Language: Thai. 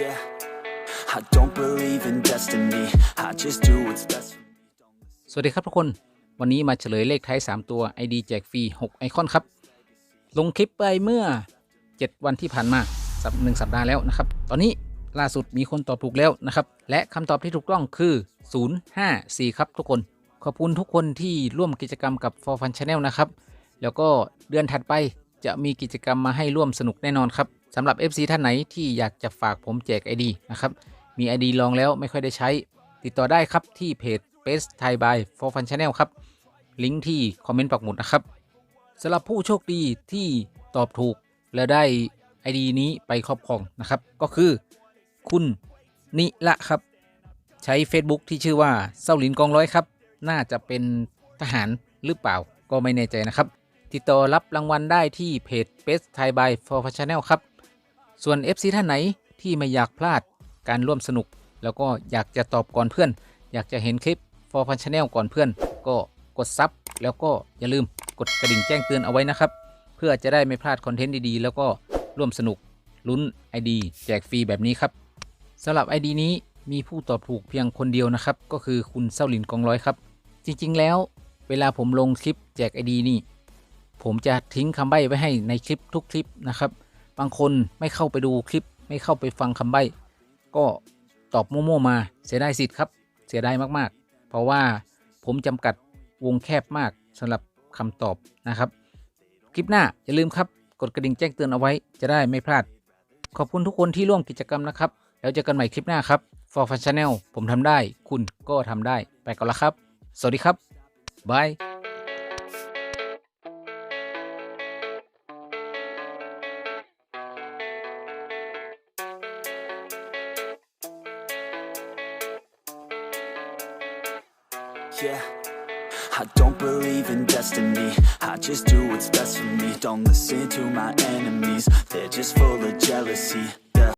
Yeah, I don't believe in destiny. I just do what's best for me. สวัสดีครับทุกคน วันนี้มาเฉลยเลขท้าย 3 ตัว ID แจกฟรี 6 ไอคอนครับ ลงคลิปไปเมื่อ 7 วันที่ผ่านมาสัปหนึ่งสัปดาห์แล้วนะครับ ตอนนี้ล่าสุดมีคนตอบถูกแล้วนะครับ และคำตอบที่ถูกต้องคือ 054 ครับทุกคน ขอบคุณทุกคนที่ร่วมกิจกรรมกับ For Fun Channel นะครับ แล้วก็เดือนถัดไปจะมีกิจกรรมมาให้ร่วมสนุกแน่นอนครับ สำหรับ FC ท่านไหนที่อยากจะฝากผมแจก ID นะครับ มี ID ลองแล้วไม่ค่อยได้ใช้ ติดต่อได้ครับที่เพจ Best Thai by For Fun Channel ครับ ลิงก์ที่คอมเมนต์ปักหมุดนะครับสำหรับผู้โชคดีที่ตอบถูกแล้วได้ ID นี้ไปครอบครองนะครับ ก็คือคุณนิละครับ ใช้ Facebook ที่ชื่อว่าเศร้าหลินกองร้อยครับ น่าจะเป็นทหารหรือเปล่าก็ไม่แน่ใจนะครับ ติดต่อรับรางวัลได้ที่เพจ Best Thai by For Fun Channel ครับ ส่วน FC ท่านไหนที่ไม่อยากพลาดการร่วมสนุก แล้วก็อยากจะตอบก่อนเพื่อน อยากจะเห็นคลิป For Fun Channel ก่อนเพื่อน ก็กดซับแล้วก็อย่าลืมกดกระดิ่งแจ้งเตือนเอาไว้นะครับ เพื่อจะได้ไม่พลาดคอนเทนต์ดีๆ แล้วก็ร่วมสนุกลุ้น ID แจกฟรีแบบนี้ครับสำหรับ ID นี้มีผู้ตอบถูกเพียงคนเดียวนะครับ ก็คือคุณเศร้าหลินกองร้อยครับ จริงๆ แล้วเวลาผมลงคลิปแจก ID นี่ ผมจะทิ้งคำใบ้ไว้ให้ในคลิปทุกคลิปนะครับ บางคนไม่เข้าไปดูคลิป ไม่เข้าไปฟังคำใบ้ก็ตอบมั่วๆมาเสียดายสิทธิ์ครับ เสียดายมากๆ เพราะว่าผมจำกัดวงแคบมากสำหรับคำตอบนะครับ คลิปหน้าอย่าลืมครับ กดกระดิ่งแจ้งเตือนเอาไว้จะได้ไม่พลาด ขอบคุณทุกคนที่ร่วมกิจกรรมนะครับ แล้วเจอกันใหม่คลิปหน้าครับ For Fun Channel ผมทำได้ คุณก็ทำได้ ไปก่อนละครับ สวัสดีครับบาย Yeah, I don't believe in destiny. I just do what's best for me. Don't listen to my enemies, they're just full of jealousy.